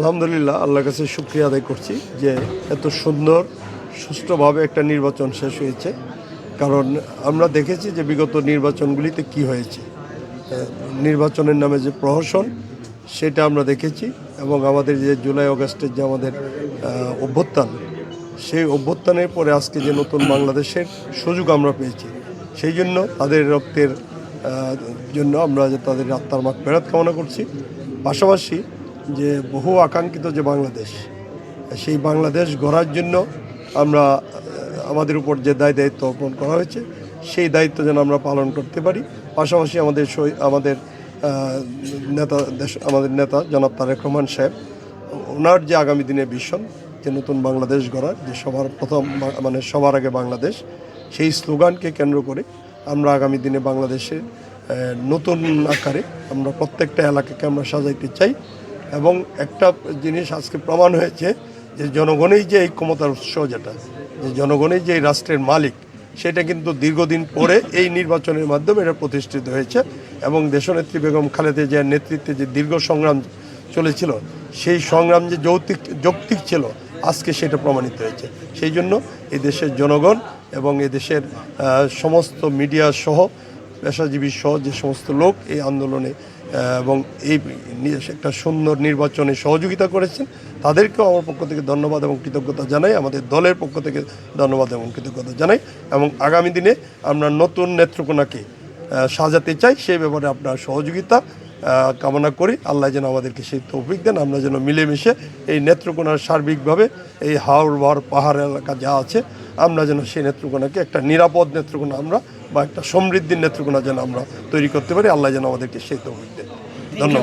আলহামদুলিল্লাহ, আল্লাহর কাছে শুক্রিয়া আদায় করছি যে এত সুন্দর, সুষ্ঠুভাবে একটা নির্বাচন শেষ হয়েছে। কারণ আমরা দেখেছি যে বিগত নির্বাচনগুলিতে কি হয়েছে। নির্বাচনের নামে যে প্রহসন, সেটা আমরা দেখেছি এবং আমাদের যে জুলাই অগস্টের যে আমাদের অভ্যুত্থান, সেই অভ্যুত্থানের পরে আজকে যে নতুন বাংলাদেশের সুযোগ আমরা পেয়েছি। সেই জন্য তাদের রক্তের জন্য আমরা যে তাদের আত্মার মাগ ফেরত কামনা করছি। পাশাপাশি যে বহু আকাঙ্ক্ষিত যে বাংলাদেশ, সেই বাংলাদেশ গড়ার জন্য আমরা, আমাদের উপর যে দায় দায়িত্ব অর্পণ করা হয়েছে, সেই দায়িত্ব যেন আমরা পালন করতে পারি। পাশাপাশি আমাদের সই- আমাদের নেতা দেশ, আমাদের নেতা জনাব তারেক রহমান সাহেব, ওনার যে আগামী দিনে ভিশন যে নতুন বাংলাদেশ গড়ার, যে সবার প্রথম মানে সবার আগে বাংলাদেশ, সেই স্লোগানকে কেন্দ্র করে আমরা আগামী দিনে বাংলাদেশে নতুন আকারে আমরা প্রত্যেকটা এলাকাকে আমরা সাজাইতে চাই। এবং একটা জিনিস আজকে প্রমাণ হয়েছে যে জনগণই যে এই ক্ষমতার উৎস যেটা, যে জনগণই যে এই রাষ্ট্রের মালিক, সেটা কিন্তু দীর্ঘদিন পরে এই নির্বাচনের মাধ্যমে এটা প্রতিষ্ঠিত হয়েছে এবং দেশনেত্রী বেগম খালেদা জিয়ার নেতৃত্বে যে দীর্ঘ সংগ্রাম চলেছিল, সেই সংগ্রাম যে যৌক্তিক যৌক্তিক ছিল, আজকে সেটা প্রমাণিত হয়েছে। সেই জন্য এই দেশের জনগণ এবং এই দেশের সমস্ত মিডিয়া সহ পেশাজীবী সহ যে সমস্ত লোক এই আন্দোলনে এবং এই একটা সুন্দর নির্বাচনে সহযোগিতা করেছেন, তাদেরকেও আমার পক্ষ থেকে ধন্যবাদ এবং কৃতজ্ঞতা জানাই, আমাদের দলের পক্ষ থেকে ধন্যবাদ এবং কৃতজ্ঞতা জানাই, এবং আগামী দিনে আমরা নতুন নেত্রকোনাকে সাজাতে চাই সেই ব্যাপারে আপনার সহযোগিতা কামনা করি, আল্লাহ যেন আমাদেরকে সেই তৌফিক দেন, আমরা যেন মিলেমিশে এই নেত্রকোনার সার্বিকভাবে এই হাওড় পাহাড় এলাকা যা আছে, আমরা যেন সেই নেত্রকোনাকে একটা নিরাপদ নেত্রকোনা আমরা বা একটা সমৃদ্ধির নেত্রকোনা যেন আমরা তৈরি করতে পারি, আল্লাহ যেন আমাদেরকে সেই তৌফিক দেন। ধন্যবাদ।